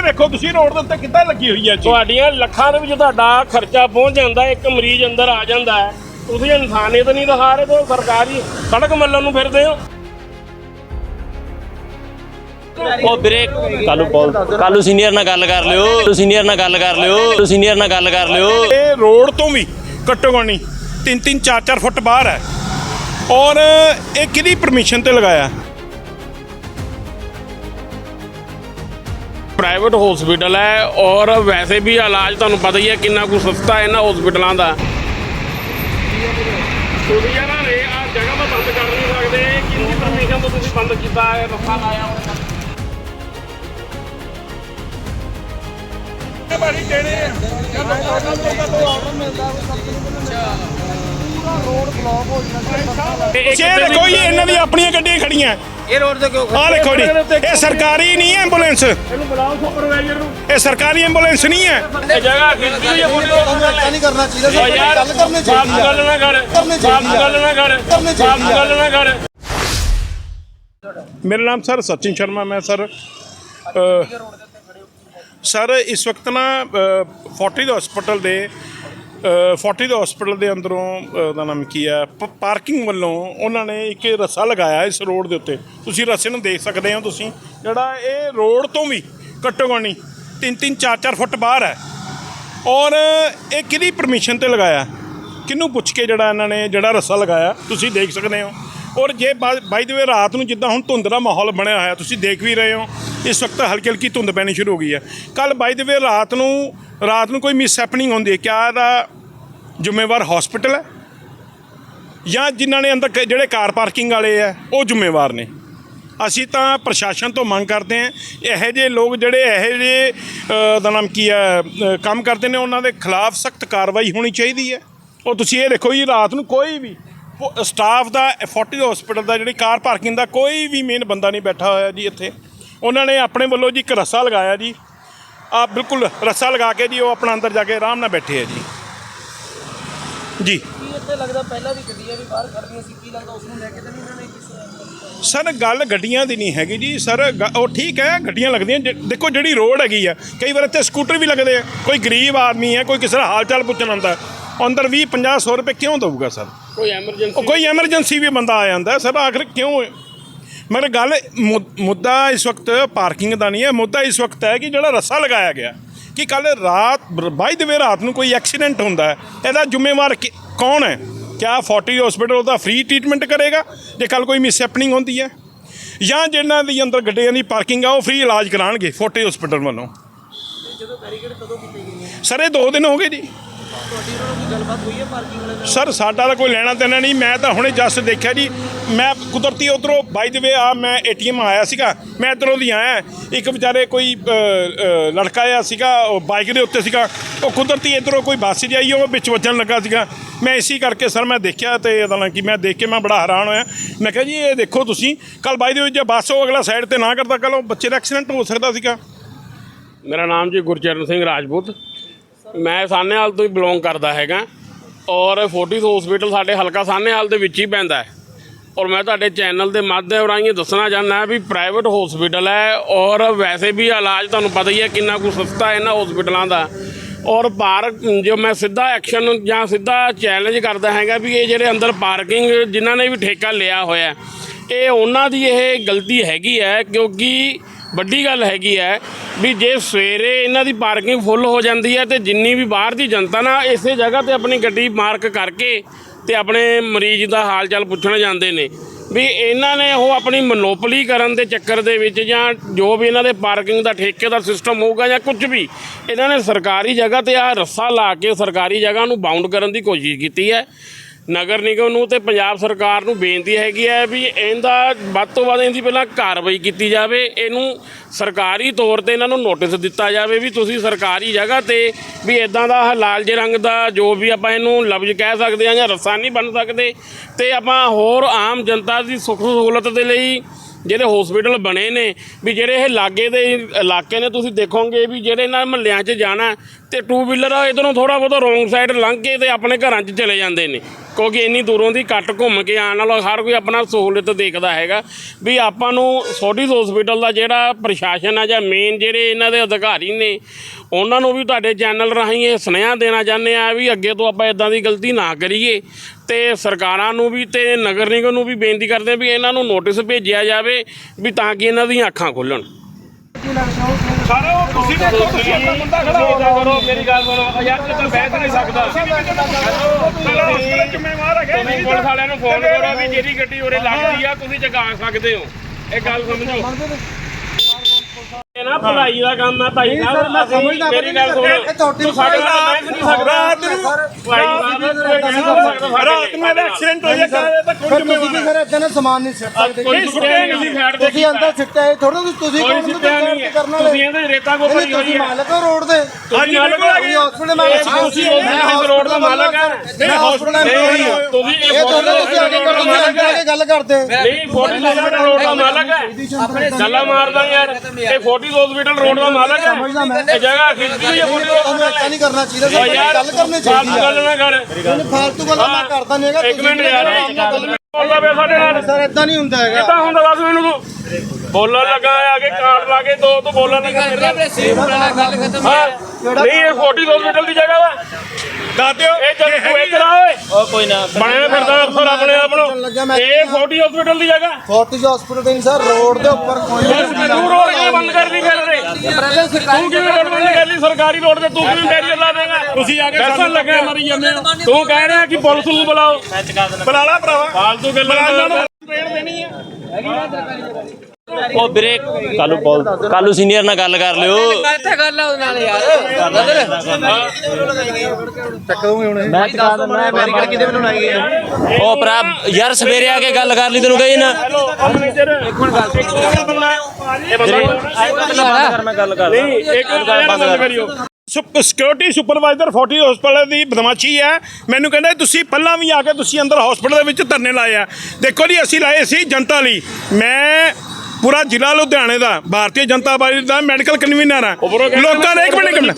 ਇਹ ਦੇਖੋ ਤੁਸੀਂ ਰੋਡ ਦੇ ਉੱਤੇ ਕਿੱਦਾਂ ਲੱਗੀ ਹੋਈ ਹੈ ਜੀ? ਤੁਹਾਡੀਆਂ ਲੱਖਾਂ ਦੇ ਵਿੱਚ ਤੁਹਾਡਾ ਖਰਚਾ ਪਹੁੰਚ ਜਾਂਦਾ ਇੱਕ ਮਰੀਜ਼ ਅੰਦਰ ਆ ਜਾਂਦਾ ਹੈ। ਤੁਸੀਂ ਇਨਸਾਨੀਅਤ ਨਹੀਂ ਦਿਖਾ ਰਹੇ ਤੇ ਸਰਕਾਰੀ ਸੜਕ ਮੱਲਣ ਨੂੰ ਫਿਰਦੇ ਹੋ। ਉਹ ਵੀਰੇ ਕਾਲੂ ਬੋਲ ਕਾਲੂ ਸੀਨੀਅਰ ਨਾਲ ਗੱਲ ਕਰ ਲਿਓ। ਕਾਲੂ ਸੀਨੀਅਰ ਨਾਲ ਗੱਲ ਕਰ ਲਿਓ। ਕਾਲੂ ਸੀਨੀਅਰ ਨਾਲ ਗੱਲ ਕਰ ਲਿਓ। ਇਹ ਰੋਡ ਤੋਂ ਵੀ ਘੱਟੋ ਘੱਟ ਨਹੀਂ 3 3 4 4 ਫੁੱਟ ਬਾਹਰ ਹੈ। ਔਰ ਇਹ ਕਿਹਦੀ ਪਰਮਿਸ਼ਨ ਤੇ ਲਗਾਇਆ? ਪ੍ਰਾਈਵੇਟ ਹਸਪੀਟਲ ਹੈ ਔਰ ਵੈਸੇ ਵੀ ਇਲਾਜ ਤੁਹਾਨੂੰ ਪਤਾ ਹੀ ਹੈ ਕਿੰਨਾ ਕੁ ਸਸਤਾ ਹੈ ਇਹਨਾਂ ਹਸਪੀਟਲਾਂ ਦਾ। ਇਹਨਾਂ ਨੇ ਆ ਜਗ੍ਹਾ ਤਾਂ ਬੰਦ ਕਰ ਨਹੀਂ ਸਕਦੇ। ਕਿੰਨੀ ਪਰਮਿਸ਼ਨ ਤੋਂ ਤੁਸੀਂ ਬੰਦ ਕੀਤਾ ਹੈ ਰੱਖਾ ਲਾਇਆ ਹੋਇਆ ਬੜੀ ਦੇਣੇ ਇਹ ਦੇਖੋ ਜੀ ਇਹਨਾਂ ਦੀ ਆਪਣੀਆਂ ਗੱਡੀਆਂ ਖੜੀਆਂ। ਇਹ ਰੋਡ ਤੇ ਕਿਉਂ ਆਹ ਦੇਖੋ ਜੀ ਇਹ ਸਰਕਾਰੀ ਨਹੀਂ? ਹੈ ਐਂਬੂਲੈਂਸ। ਇਹਨੂੰ ਬੁਲਾਓ ਸੁਪਰਵਾਈਜ਼ਰ ਨੂੰ। ਇਹ ਸਰਕਾਰੀ ਐਂਬੂਲੈਂਸ ਨਹੀਂ ਹੈ। ਇਹ ਜਗ੍ਹਾ ਖਿੱਚੀ ਹੋਈ ਹੈ ਫੋਟੋ ਨਹੀਂ ਕਰਨਾ ਚਾਹੀਦਾ ਓ ਯਾਰ ਗੱਲ ਕਰਨੀ ਫਾਲਤੂ ਚਾਹੀਦੀ ਗੱਲ ਨਾ ਕਰ ਕਰਨੀ ਚਾਹੀਦੀ ਫਾਲਤੂ ਗੱਲ ਨਾ ਕਰ ਕਰਨੀ ਚਾਹੀਦੀ ਫਾਲਤੂ ਗੱਲ ਨਾ ਕਰ। ਮੇਰਾ ਨਾਮ ਸਰ ਸਚਿਨ ਸ਼ਰਮਾ ਮੈਂ ਸਰ ਇਸ ਵਕਤ ਨਾ ਫੋਰਟੀ ਦੇ ਹਸਪੀਟਲ ਦੇ ਫੋਰਟੀ ਦੇ ਹਸਪੀਟਲ ਦੇ ਅੰਦਰੋਂ ਉਹਦਾ ਨਾਮ ਕੀ ਹੈ? ਪਾਰਕਿੰਗ ਵੱਲੋਂ ਉਹਨਾਂ ਨੇ ਇੱਕ ਰੱਸਾ ਲਗਾਇਆ ਇਸ ਰੋਡ ਦੇ ਉੱਤੇ। ਤੁਸੀਂ ਰੱਸੇ ਨੂੰ ਦੇਖ ਸਕਦੇ ਹੋ ਤੁਸੀਂ, ਜਿਹੜਾ ਇਹ ਰੋਡ ਤੋਂ ਵੀ ਘੱਟੋ ਘੱਟ ਨਹੀਂ 3 3 4 4 ਫੁੱਟ ਬਾਹਰ ਹੈ। ਔਰ ਇਹ ਕਿਹਦੀ ਪਰਮਿਸ਼ਨ ਤੇ ਲਗਾਇਆ? ਕਿਹਨੂੰ ਪੁੱਛ ਕੇ ਜਿਹੜਾ ਇਹਨਾਂ ਨੇ ਜਿਹੜਾ ਰੱਸਾ ਲਗਾਇਆ? ਤੁਸੀਂ ਦੇਖ ਸਕਦੇ ਹੋ। ਔਰ ਜੇ ਬਾਈ ਦੇ ਵੇ ਰਾਤ ਨੂੰ ਜਿੱਦਾਂ ਹੁਣ ਧੁੰਦ ਦਾ ਮਾਹੌਲ ਬਣਿਆ ਹੋਇਆ, ਤੁਸੀਂ ਦੇਖ ਵੀ ਰਹੇ ਹੋ, ਇਸ ਵਕਤ ਹਲਕੀ ਹਲਕੀ ਧੁੰਦ ਪੈਣੀ ਸ਼ੁਰੂ ਹੋ ਗਈ ਹੈ। ਕੱਲ ਬਾਈ ਦੇ ਵੇ ਰਾਤ ਨੂੰ ਰਾਤ ਨੂੰ ਕੋਈ ਮਿਸ ਹੈਪਨਿੰਗ ਹੁੰਦੀ ਹੈ। ਕਿਆ ਇਹਦਾ ਜ਼ਿੰਮੇਵਾਰ ਹਸਪੀਟਲ ਹੈ? ਜਾਂ ਜਿਨ੍ਹਾਂ ਨੇ ਅੰਦਰ ਕ- ਜਿਹੜੇ ਕਾਰ ਪਾਰਕਿੰਗ ਵਾਲੇ ਆ ਉਹ ਜ਼ਿੰਮੇਵਾਰ ਨੇ? ਅਸੀਂ ਤਾਂ ਪ੍ਰਸ਼ਾਸਨ ਤੋਂ ਮੰਗ ਕਰਦੇ ਹਾਂ, ਇਹੋ ਜਿਹੇ ਲੋਕ ਜਿਹੜੇ ਇਹੋ ਜਿਹੇ ਦਾ ਨਾਮ ਕੀ ਹੈ ਕੰਮ ਕਰਦੇ ਨੇ, ਉਹਨਾਂ ਦੇ ਖਿਲਾਫ ਸਖਤ ਕਾਰਵਾਈ ਹੋਣੀ ਚਾਹੀਦੀ ਹੈ। ਉਹ ਤੁਸੀਂ ਇਹ ਦੇਖੋ ਜੀ, ਰਾਤ ਨੂੰ ਕੋਈ ਵੀ ਸਟਾਫ ਦਾ 40 ਹਸਪੀਟਲ ਦਾ, ਜਿਹੜੀ ਕਾਰ ਪਾਰਕਿੰਗ ਦਾ ਕੋਈ ਵੀ ਮੇਨ ਬੰਦਾ ਨਹੀਂ ਬੈਠਾ ਹੋਇਆ ਜੀ ਇੱਥੇ। ਉਹਨਾਂ ਨੇ ਆਪਣੇ ਵੱਲੋਂ ਜੀ ਇੱਕ ਰੱਸਾ ਲਗਾਇਆ ਜੀ ਆ ਬਿਲਕੁਲ ਰੱਸਾ ਲਗਾ ਕੇ ਜੀ ਉਹ ਆਪਣਾ ਅੰਦਰ ਜਾ ਕੇ ਆਰਾਮ ਨਾਲ ਬੈਠੇ ਆ ਜੀ। ਜੀ। ਕੀ ਇੱਥੇ ਲੱਗਦਾ ਪਹਿਲਾਂ ਵੀ ਗੱਡੀਆਂ ਵੀ ਬਾਹਰ ਖੜਦੀਆਂ ਸੀ ਕੀ ਲੱਗਦਾ ਉਸ ਨੂੰ ਲੈ ਕੇ ਤਾਂ ਨਹੀਂ ਇਹਨਾਂ ਨੇ ਕਿਸੇ ਸਰ ਗੱਲ ਗੱਡੀਆਂ ਦੀ ਨਹੀਂ ਹੈਗੀ ਜੀ। ਸਰ ਉਹ ਠੀਕ ਹੈ ਗੱਡੀਆਂ ਲੱਗਦੀਆਂ। ਜ- ਦੇਖੋ ਜਿਹੜੀ ਰੋਡ ਹੈਗੀ ਆ ਕਈ ਵਾਰ ਇੱਥੇ ਸਕੂਟਰ ਵੀ ਲੱਗਦੇ ਆ। ਕੋਈ ਗਰੀਬ ਆਦਮੀ ਹੈ ਕੋਈ ਕਿਸੇ ਦਾ ਹਾਲ ਚਾਲ ਪੁੱਛਣ ਆਉਂਦਾ। ਅੰਦਰ 20 50 100 ਰੁਪਏ ਕਿਉਂ ਦਊਗਾ ਸਰ? ਕੋਈ ਐਮਰਜੈਂਸੀ ਕੋਈ ਐਮਰਜੈਂਸੀ ਵੀ ਬੰਦਾ ਆ ਜਾਂਦਾ। ਸਰ ਆਖਰ ਕਿਉਂ ਮਗਰ ਗੱਲ ਮੁ- ਮੁੱਦਾ ਇਸ ਵਕਤ ਪਾਰਕਿੰਗ ਦਾ ਨਹੀਂ ਹੈ ਮੁੱਦਾ ਇਸ ਵਕਤ ਹੈ ਕਿ ਜਿਹੜਾ ਰੱਸਾ ਲਗਾਇਆ ਗਿਆ ਕਿ ਕੱਲ ਰਾਤ ਬਾਈ ਦੇ ਵੇ ਰਾਤ ਨੂੰ ਕੋਈ ਐਕਸੀਡੈਂਟ ਹੁੰਦਾ ਹੈ ਇਹਦਾ ਜ਼ਿੰਮੇਵਾਰ ਕਿ- ਕੌਣ ਹੈ? ਕਿਆ 40 ਹਸਪੀਟਲ ਉਹਦਾ ਫ੍ਰੀ ਟ੍ਰੀਟਮੈਂਟ ਕਰੇਗਾ ਜੇ ਕੱਲ ਕੋਈ ਮਿਸ ਹੈਪਨਿੰਗ ਹੁੰਦੀ ਹੈ? ਜਾਂ ਜਿਨ੍ਹਾਂ ਦੀ ਅੰਦਰ ਗੱਡੀਆਂ ਦੀ ਪਾਰਕਿੰਗ ਆ ਉਹ ਫ੍ਰੀ ਇਲਾਜ ਕਰਾਉਣਗੇ 40 ਹਸਪੀਟਲ ਵੱਲੋਂ? ਜਦੋਂ ਬੈਰੀਕੇਡ ਕਦੋਂ ਕੀਤੇ ਗਏ ਨੇ? ਸਰ ਇਹ 2 ਦਿਨ ਹੋ ਗਏ ਜੀ। ਤੁਹਾਡੀ ਉਹਨਾਂ ਨਾਲ ਕੋਈ ਗੱਲਬਾਤ ਹੋਈ ਹੈ ਪਾਰਕਿੰਗ ਵਾਲੇ ਨਾਲ? ਸਰ ਸਾਡਾ ਤਾਂ ਕੋਈ ਲੈਣਾ ਦੇਣਾ ਨਹੀਂ। ਮੈਂ ਤਾਂ ਹੁਣੇ ਜਸਟ ਦੇਖਿਆ ਜੀ। ਮੈਂ ਕੁਦਰਤੀ ਉਧਰੋਂ ਬਾਈ ਦੇ ਵੇ ਆ ਮੈਂ ਏਟੀਐਮ ਆਇਆ ਸੀਗਾ। ਮੈਂ ਇੱਧਰੋਂ ਦੀ ਆਇਆ। ਇੱਕ ਵਿਚਾਰੇ ਕੋਈ ਅ, ਅ, ਲੜਕਾ ਆ ਸੀਗਾ ਉਹ ਬਾਈਕ ਦੇ ਉੱਤੇ ਸੀਗਾ। ਉਹ ਕੁਦਰਤੀ ਇੱਧਰੋਂ ਕੋਈ ਬੱਸ ਜਾਈ ਉਹ ਵਿੱਚ ਵੱਜਣ ਲੱਗਾ ਸੀਗਾ। ਮੈਂ ਇਸੇ ਕਰਕੇ ਸਰ ਮੈਂ ਦੇਖਿਆ ਤੇ ਇਹਦਾ ਨਾ ਕਿ ਮੈਂ ਦੇਖ ਕੇ ਮੈਂ ਬੜਾ ਹੈਰਾਨ ਹੋਇਆ। ਮੈਂ ਕਿਹਾ ਜੀ ਇਹ ਦੇਖੋ ਤੁਸੀਂ। ਕੱਲ ਬਾਈ ਦੇ ਵਿੱਚ ਜੇ ਬੱਸ ਉਹ ਅਗਲਾ ਸਾਈਡ ਤੇ ਨਾ ਕਰਦਾ ਕੱਲ ਉਹ ਬੱਚੇ ਦਾ ਐਕਸੀਡੈਂਟ ਹੋ ਸਕਦਾ ਸੀਗਾ। ਮੇਰਾ ਨਾਮ ਜੀ ਗੁਰਚਰਨ ਸਿੰਘ ਰਾਜਪੂਤ। ਮੈਂ ਸਾਹਨੇਵਾਲ ਤੋਂ ਹੀ ਬਿਲੋਂਗ ਕਰਦਾ ਹੈਗਾ। ਔਰ ਫੋਰਟਿਸ ਹਸਪੀਟਲ ਸਾਡੇ ਹਲਕਾ ਸਾਹਨੇਵਾਲ ਦੇ ਵਿੱਚ ਹੀ ਪੈਂਦਾ ਹੈ। ਔਰ ਮੈਂ ਤੁਹਾਡੇ ਚੈਨਲ ਦੇ ਮਾਧਿਅਮ ਰਾਹੀਂ ਦੱਸਣਾ ਚਾਹੁੰਦਾ ਵੀ ਪ੍ਰਾਈਵੇਟ ਹਸਪੀਟਲ ਹੈ ਔਰ ਵੈਸੇ ਵੀ ਇਲਾਜ ਤੁਹਾਨੂੰ ਪਤਾ ਹੀ ਹੈ ਕਿੰਨਾ ਕੁ ਸਸਤਾ ਹੈ ਇਹਨਾਂ ਹਸਪੀਟਲਾਂ ਦਾ। ਔਰ ਪਾਰਕ ਜੋ ਮੈਂ ਸਿੱਧਾ ਐਕਸ਼ਨ ਜਾਂ ਸਿੱਧਾ ਚੈਲੰਜ ਕਰਦਾ ਹੈਗਾ ਵੀ ਇਹ ਜਿਹੜੇ ਅੰਦਰ ਪਾਰਕਿੰਗ ਜਿਨ੍ਹਾਂ ਨੇ ਵੀ ਠੇਕਾ ਲਿਆ ਹੋਇਆ ਇਹ ਉਹਨਾਂ ਦੀ ਇਹ ਗਲਤੀ ਹੈਗੀ ਹੈ ਕਿਉਂਕਿ ਵੱਡੀ ਗੱਲ ਹੈਗੀ ਹੈ ਵੀ ਜੇ ਸਵੇਰੇ ਇਹਨਾਂ ਦੀ ਪਾਰਕਿੰਗ ਫੁੱਲ ਹੋ ਜਾਂਦੀ ਹੈ ਤੇ ਜਿੰਨੀ ਵੀ ਬਾਹਰ ਦੀ ਜਨਤਾ ਨਾ ਇਸੇ ਜਗ੍ਹਾ ਤੇ ਆਪਣੀ ਗੱਡੀ ਮਾਰਕ ਕਰਕੇ ਤੇ ਆਪਣੇ ਮਰੀਜ਼ ਦਾ ਹਾਲ ਚਾਲ ਪੁੱਛਣ ਜਾਂਦੇ ਨੇ ਵੀ ਇਹਨਾਂ ਨੇ ਉਹ ਆਪਣੀ ਮਨੋਪਲੀ ਕਰਨ ਦੇ ਚੱਕਰ ਦੇ ਵਿੱਚ ਜਾਂ ਜੋ ਵੀ ਇਹਨਾਂ ਦੇ ਪਾਰਕਿੰਗ ਦਾ ਠੇਕੇ ਦਾ ਸਿਸਟਮ ਹੋਊਗਾ ਜਾਂ ਕੁਝ ਵੀ, ਇਹਨਾਂ ਨੇ ਸਰਕਾਰੀ ਜਗ੍ਹਾ ਤੇ ਆ ਰੱਸਾ ਲਾ ਕੇ ਸਰਕਾਰੀ ਜਗ੍ਹਾ ਨੂੰ ਬਾਉਂਡ ਕਰਨ ਦੀ ਕੋਸ਼ਿਸ਼ ਕੀਤੀ ਹੈ। ਨਗਰ ਨਿਗਮ ਨੂੰ ਤੇ ਪੰਜਾਬ ਸਰਕਾਰ ਨੂੰ ਬੇਨਤੀ ਹੈਗੀ ਹੈ ਵੀ ਇਹਦਾ ਵੱਧ ਤੋਂ ਵੱਧ ਇਹਦੀ ਪਹਿਲਾਂ ਕਾਰਵਾਈ ਕੀਤੀ ਜਾਵੇ। ਇਹਨੂੰ ਸਰਕਾਰੀ ਤੌਰ ਤੇ ਇਹਨਾਂ ਨੂੰ ਨੋਟਿਸ ਦਿੱਤਾ ਜਾਵੇ ਵੀ ਤੁਸੀਂ ਸਰਕਾਰੀ ਜਗ੍ਹਾ ਤੇ ਵੀ ਇਦਾਂ ਦਾ ਲਾਲ ਜੇ ਰੰਗ ਦਾ ਜੋ ਵੀ ਆਪਾਂ ਇਹਨੂੰ ਲਫ਼ਜ਼ ਕਹਿ ਸਕਦੇ ਹਾਂ ਜਾਂ ਰੱਸਾ ਨਹੀਂ ਬਣ ਸਕਦੇ ਤੇ ਆਪਾਂ ਹੋਰ ਆਮ ਜਨਤਾ ਦੀ ਸੁੱਖ ਸਹੂਲਤ ਦੇ ਲਈ ਜਿਹੜੇ ਹਸਪੀਟਲ ਬਣੇ ਨੇ ਵੀ ਜਿਹੜੇ ਇਹ ਲਾਗੇ ਦੇ ਇਲਾਕੇ ਨੇ, ਤੁਸੀਂ ਦੇਖੋਗੇ ਵੀ ਜਿਹੜੇ ਇਹਨਾਂ ਮਹੱਲਿਆਂ 'ਚ ਜਾਣਾ ਤੇ ਟੂ ਵੀਲਰ ਇਧਰੋਂ ਥੋੜਾ ਬਹੁਤਾ ਰੋਂਗ ਸਾਈਡ ਲੰਘ ਕੇ ਤੇ ਆਪਣੇ ਘਰਾਂ 'ਚ ਚਲੇ ਜਾਂਦੇ ਨੇ। ਕਿਉਂਕਿ ਇੰਨੀ ਦੂਰੋਂ ਦੀ ਕੱਟ ਘੁੰਮ ਕੇ ਆਉਣ ਵਾਲਾ ਹਰ ਕੋਈ ਆਪਣਾ ਸਹੂਲਤ ਦੇਖਦਾ ਹੈਗਾ ਵੀ ਆਪਾਂ ਨੂੰ ਫੋਰਟਿਸ ਹਸਪੀਟਲ ਦਾ ਜਿਹੜਾ ਪ੍ਰਸ਼ਾਸਨ ਆ ਜਾਂ ਮੇਨ ਜਿਹੜੇ ਇਹਨਾਂ ਦੇ ਅਧਿਕਾਰੀ ਨੇ, ਉਹਨਾਂ ਨੂੰ ਵੀ ਤੁਹਾਡੇ ਚੈਨਲ ਰਾਹੀਂ ਇਹ ਸੁਨੇਹਾ ਦੇਣਾ ਚਾਹੁੰਦੇ ਆ ਵੀ ਅੱਗੇ ਤੋਂ ਆਪਾਂ ਇਦਾਂ ਦੀ ਗਲਤੀ ਨਾ ਕਰੀਏ ਤੇ ਸਰਕਾਰਾਂ ਨੂੰ ਵੀ ਤੇ ਨਗਰ ਨਿਗਮ ਨੂੰ ਵੀ ਬੇਨਤੀ ਕਰਦੇ ਆ ਵੀ ਇਹਨਾਂ ਨੂੰ ਨੋਟਿਸ ਭੇਜਿਆ ਜਾਵੇ ਵੀ ਤਾਂ ਕਿ ਇਹਨਾਂ ਦੀਆਂ ਅੱਖਾਂ ਖੁੱਲਣ। ਸਾਰਾ ਤੁਸੀਂ ਦੇਖੋ ਤੁਸੀਂ ਆਪਣਾ ਬੰਦਾ ਖੜਾ ਹੋ ਕਰੋ ਮੇਰੀ ਗੱਲ ਸੁਣੋ ਯਾਰ ਤੇ ਬਹਿ ਨਹੀਂ ਸਕਦਾ। ਸਾਰਾ ਹਸਪਤਾਲ ਜ਼ਿੰਮੇਵਾਰ ਹੈਗਾ ਤੁਸੀਂ ਪੁਲਿਸ ਵਾਲਿਆਂ ਨੂੰ ਫੋਨ ਕਰੋ ਵੀ ਜਿਹੜੀ ਗੱਡੀ ਉਰੇ ਲੱਗਦੀ ਆ ਤੁਸੀਂ ਚਗਾ ਸਕਦੇ ਹੋ। ਇਹ ਗੱਲ ਸਮਝੋ। ਨਾ ਭਲਾਈ ਦਾ ਕੰਮ ਆ ਭਾਈ ਸਾਹਿਬ ਅਸੀਂ ਮੇਰੀ ਗੱਲ ਸੁਣੋ। ਤੂੰ ਸਾਡੇ ਨਾਲ ਬਹਿ ਨਹੀਂ ਸਕਦਾ। ਰਾਤ ਨੂੰ ਨਹੀਂ ਰਾਤ ਨੂੰ ਇਹਦਾ ਐਕਸੀਡੈਂਟ ਹੋ ਜਾਏ ਤਾਂ ਕੋਈ ਤੁਸੀਂ ਜ਼ਿੰਮੇਵਾਰ ਸਰ ਇਦਾਂ ਨਾ ਸਮਾਨ ਨਹੀਂ ਸਿੱਟ ਸਕਦੇ ਕੋਈ ਸੁੱਟਿਆ ਨਹੀਂ ਸੀ ਸਾਈਡ ਤੇ ਤੁਸੀਂ ਅੰਦਰ ਸਿੱਟਿਆ ਇਹ ਥੋੜਾ ਤੁਸੀਂ ਕੋਈ ਸਿੱਟਿਆ ਨਹੀਂ ਹੈ। ਕਰਨ ਤੁਸੀਂ ਇਹਦੇ ਰੇਤਾ ਕੋ ਭਰੀ ਹੋਈ ਤੁਸੀਂ ਹੈ। ਮਾਲਕ ਹੋ ਰੋਡ ਦੇ। ਹਾਂਜੀ ਮਾਲਕ ਬਿਲਕੁਲ ਤੁਸੀਂ ਹਸਪੀਟਲ ਮਾਲਕ ਤੁਸੀਂ ਇਸ ਰੋਡ ਦਾ ਮਾਲਕ ਹੈ ਮੈਂ ਹਸਪੀਟਲ employee ਹਾਂ ਤੁਸੀਂ ਇਹ ਦੋਨੋਂ ਤੁਸੀਂ ਆ ਕੇ ਰੋਡ ਦਾ ਮਾਲਕ ਆ। ਹੈ ਕੇ ਗੱਲ ਕਰਦੇ। ਨਹੀਂ ਫੋਰਟਿਸ ਹਸਪੀਟਲ ਰੋਡ ਦਾ ਮਾਲਕ ਹੈ ਗੱਲਾਂ ਮਾਰਦਾ ਯਾਰ ਇਹ ਫੋਰਟਿਸ ਹਸਪੀਟਲ ਰੋਡ ਦਾ ਮਾਲਕ ਹੈ। ਇਹ ਜਗ੍ਹਾ ਖਿੱਚਦੀ ਹੋਈ ਹੈ ਏਦਾਂ ਨਹੀਂ ਕਰਨਾ ਚਾਹੀਦਾ। ਓ ਸਰ ਯਾਰ ਗੱਲ ਕਰਨੀ ਫਾਲਤੂ ਚਾਹੀਦੀ ਗੱਲ ਨਾ ਕਰ। ਹੈ ਫਾਲਤੂ ਗੱਲਾਂ ਮੈਂ ਕਰਦਾ ਨਹੀਂ ਹੈਗਾ। ਇੱਕ ਮਿੰਟ ਯਾਰ। ਬੋਲਦਾ ਪਿਆ ਸਾਡੇ ਨਾਲ। ਸਰ ਇਦਾਂ ਨਹੀਂ ਹੁੰਦਾ ਹੈਗਾ। ਕਿੱਦਾਂ ਹੁੰਦਾ ਦੱਸ ਮੈਨੂੰ ਤੂੰ ਬੋਲਣ ਲੱਗਾ ਆ ਕੇ ਕਾਰਡ ਲਾ ਕੇ ਦੋ ਤੂੰ ਬੋਲਣ ਲੱਗਾ। ਮੇਰੇ ਨਾਲ ਹਾਂ। ਨਹੀਂ ਇਹ ਫੋਰਟਿਸ ਹਸਪੀਟਲ ਦੀ ਜਗ੍ਹਾ ਵਾ। ਦੱਸ ਦਿਓ। ਇਹ ਜਦ ਤੂੰ ਇੱਧਰ ਆ ਓਏ। ਉਹ ਕੋਈ ਨਾ। ਬਣਿਆ ਫਿਰਦਾ ਅਫਸਰ ਆਪਣੇ। ਆਪ ਨੂੰ ਇਹ ਫੋਰਟਿਸ ਹਸਪੀਟਲ ਦੀ ਜਗ੍ਹਾ। ਫੋਰਟਿਸ ਹਸਪੀਟਲ ਦੇ ਸਰ ਰੋਡ ਦੇ ਉੱਪਰ ਕੋਈ ਤੂੰ ਰੋਡ ਕਿਵੇਂ ਬੰਦ ਕਰਦੀ ਫਿਰ ਰੇ ਤੂੰ ਕਿਵੇਂ ਰੋਡ ਬੰਦ ਕਰ ਲਈ ਸਰਕਾਰੀ ਰੋਡ ਤੇ ਤੂੰ ਕਿਵੇਂ ਬੈਰੀਅਰ ਲਾ ਦੇਗਾ ਤੁਸੀਂ ਆ ਕੇ ਸਾਨੂੰ ਲੱਗੇ ਮਰੀ ਜਾਂਦੇ ਹੋ। ਤੂੰ ਕਹਿ ਰਿਹਾ ਕਿ ਪੁਲਿਸ ਨੂੰ ਬੁਲਾਓ। ਬੁਲਾ ਲਾ ਭਰਾਵਾ। ਫਾਲਤੂ ਗੱਲਾਂ ਬੁਲਾ ਲਾ। ਪੇੜ ਦੇਣੀ ਆ। ਉਹ ਵੀਰੇ ਕਾਲੂ ਬੋਲ ਕਾਲੂ ਸੀਨੀਅਰ ਨਾਲ ਗੱਲ ਕਰ ਲਿਓ। ਇੱਥੇ ਗੱਲ ਆ ਉਹਦੇ ਨਾਲ ਯਾਰ। ਮੈਂ ਚਕਾ ਦਿੰਦਾ ਬੈਰੀਕੇਡ ਕਿਹਦੇ ਵੱਲੋਂ ਲਾਈ ਗਈ ਉਹ ਭਰਾ ਯਾਰ ਸਵੇਰੇ ਆ ਕੇ ਗੱਲ ਕਰ ਲਈ ਤੈਨੂੰ ਕਹੀ ਨਾ। ਇੱਕ ਮਿੰਟ ਗੱਲ ਇਹ ਬੰਦਾ ਇਹ ਬੰਦਾ ਮੈਂ ਗੱਲ ਕਰ ਨਹੀਂ ਇੱਕ ਮਿੰਟ ਬੰਦ ਕਰਿਓ ਸਿਕਿਉਰਿਟੀ ਸੁਪਰਵਾਈਜ਼ਰ 40 ਹਸਪਤਾਲ ਦੀ ਬਦਮਾਸ਼ੀ ਹੈ। ਮੈਨੂੰ ਕਹਿੰਦਾ ਤੁਸੀਂ ਪਹਿਲਾਂ ਵੀ ਆ ਕੇ ਤੁਸੀਂ ਅੰਦਰ ਹਸਪਤਾਲ ਦੇ ਵਿੱਚ ਧਰਨੇ ਲਾਏ ਆ। ਦੇਖੋ ਜੀ ਅਸੀਂ ਲਾਏ ਸੀ ਜਨਤਾ ਲਈ। ਮੈਂ ਪੂਰਾ ਜ਼ਿਲ੍ਹਾ ਲੁਧਿਆਣੇ ਦਾ ਭਾਰਤੀ ਜਨਤਾ ਪਾਰਟੀ ਦਾ ਮੈਡੀਕਲ ਕਨਵੀਨਰ ਆ। ਲੋਕਾਂ ਨੇ ਇੱਕ ਮਿੰਟ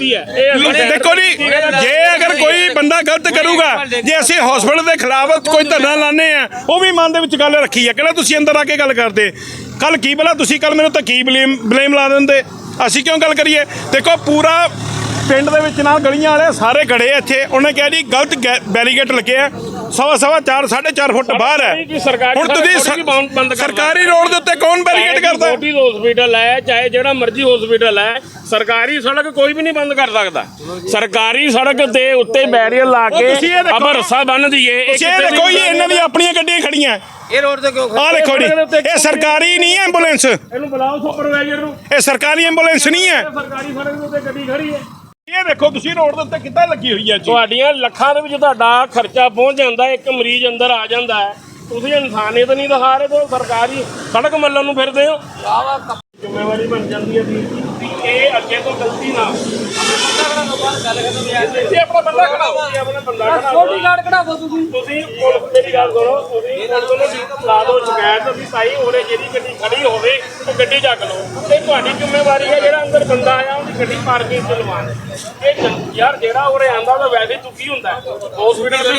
ਦੇਖੋ ਜੀ ਜੇ ਅਗਰ ਕੋਈ ਬੰਦਾ ਗਲਤ ਕਰੂਗਾ ਜੇ ਅਸੀਂ ਹਸਪਤਾਲ ਦੇ ਖਿਲਾਫ ਕੋਈ ਧਰਨਾ ਲਾਣੇ ਆ ਉਹ ਵੀ ਮਨ ਦੇ ਵਿੱਚ ਗੱਲ ਰੱਖੀ ਆ ਕਹਿੰਦਾ ਤੁਸੀਂ ਅੰਦਰ ਆ ਕੇ ਗੱਲ ਕਰਦੇ? ਕੱਲ ਕੀ ਬਲਾ ਤੁਸੀਂ ਕੱਲ ਮੈਨੂੰ ਤਾਂ ਕੀ ਬਲੇਮ ਬਲੇਮ ਲਾ ਦਿੰਦੇ? ਅਸੀਂ ਕਿਉਂ ਗੱਲ ਕਰੀਏ? ਦੇਖੋ ਪੂਰਾ ਪਿੰਡ ਦੇ ਵਿੱਚ ਨਾਲ ਗਲੀਆਂ ਵਾਲੇ ਸਾਰੇ ਖੜੇ ਆ ਇੱਥੇ। ਉਹਨੇ ਕਿਹਾ ਜੀ ਗਲਤ ਬੈਰੀਗੇਟ ਲੱਗੇ ਆ। ਸਵਾ ਸਵਾ 4 4.5 ਫੁੱਟ ਬਾਹਰ ਹੈ ਹੁਣ ਤੁਸੀਂ। ਸਰਕਾਰੀ ਰੋਡ ਦੇ ਉੱਤੇ ਕੌਣ ਬੈਰੀਗੇਟ ਕਰਦਾ? ਹੈ? ਛੋਟੀ ਹਸਪੀਟਲ ਹੈ ਚਾਹੇ ਜਿਹੜਾ ਮਰਜ਼ੀ ਹਸਪੀਟਲ ਹੈ ਸਰਕਾਰੀ ਸੜਕ ਕੋਈ ਵੀ ਨਹੀਂ ਬੰਦ ਕਰ ਸਕਦਾ। ਸਰਕਾਰੀ ਸੜਕ ਦੇ ਉੱਤੇ ਬੈਰੀਅਰ ਲਾ ਕੇ ਅਬਰ ਰੱਸਾ ਬੰਨ ਦਈਏ ਇਹ ਦੇਖੋ ਇਹਨਾਂ ਦੀਆਂ ਆਪਣੀਆਂ ਗੱਡੀਆਂ ਖੜੀਆਂ। ਇਹ ਰੋਡ ਤੇ ਕਿਉਂ ਆਹ ਦੇਖੋ ਜੀ ਇਹ ਸਰਕਾਰੀ ਨਹੀਂ ਐਂਬੂਲੈਂਸ ਇਹਨੂੰ ਬੁਲਾਓ ਸੁਪਰਵਾਈਜ਼ਰ ਨੂੰ। ਇਹ ਸਰਕਾਰੀ ਐਂਬੂਲੈਂਸ ਨਹੀਂ ਹੈ। ਸਰਕਾਰੀ ਸੜਕ ਦੇ ਉੱਤੇ ਗੱਡੀ ਖੜੀ ਹੈ। ਇਹ ਦੇਖੋ ਤੁਸੀਂ ਰੋਡ ਦੇ ਉੱਤੇ ਕਿੱਦਾਂ ਲੱਗੀ ਹੋਈ ਹੈ ਜੀ? ਤੁਹਾਡੀਆਂ ਲੱਖਾਂ ਦੇ ਵਿੱਚ ਤੁਹਾਡਾ ਖਰਚਾ ਪਹੁੰਚ ਜਾਂਦਾ ਹੈ, ਇੱਕ ਮਰੀਜ਼ ਅੰਦਰ ਆ ਜਾਂਦਾ ਹੈ। ਤੁਸੀਂ ਇਨਸਾਨੀਅਤ ਨਹੀਂ ਦਿਖਾ ਰਹੇ ਤੋਂ ਸਰਕਾਰੀ ਸੜਕ ਮੱਲਣ ਨੂੰ ਫਿਰਦੇ ਹੋ। ਜ਼ਿੰਮੇਵਾਰੀ ਬਣ ਜਾਂਦੀ ਹੈ ਵੀ ਇਹ ਅੱਗੇ ਤੋਂ ਗਲਤੀ ਨਾ ਇੱਥੇ ਆਪਣਾ ਬੰਦਾ ਖੜਾਓ ਤੁਸੀਂ ਆਪਣਾ ਬੰਦਾ ਗਾਰਡ ਤੁਸੀਂ ਤੁਸੀਂ। ਪੁਲਿਸ ਮੇਰੀ ਗੱਲ ਸੁਣੋ ਤੁਸੀਂ ਪੁਲਿਸ ਨੂੰ ਲਾ ਦਿਓ ਸ਼ਿਕਾਇਤ ਵੀ ਭਾਈ ਉਹਨੇ ਜਿਹੜੀ ਗੱਡੀ ਖੜੀ ਹੋਵੇ ਉਹ ਗੱਡੀ ਚੱਕ ਲਓ। ਤੇ ਤੁਹਾਡੀ ਜ਼ਿੰਮੇਵਾਰੀ ਹੈ ਜਿਹੜਾ ਅੰਦਰ ਬੰਦਾ ਆਇਆ ਗੱਡੀ ਪਾਰਕਿੰਗ ਤੇ ਲਵਾਉਣ। ਇਹ ਯਾਰ ਜਿਹੜਾ ਉਰੇ ਆਂਦਾ ਤਾਂ ਵੈਸੇ ਹੀ ਦੁਖੀ ਹੁੰਦਾ। ਹਸਪੀਟਲ ਵੀ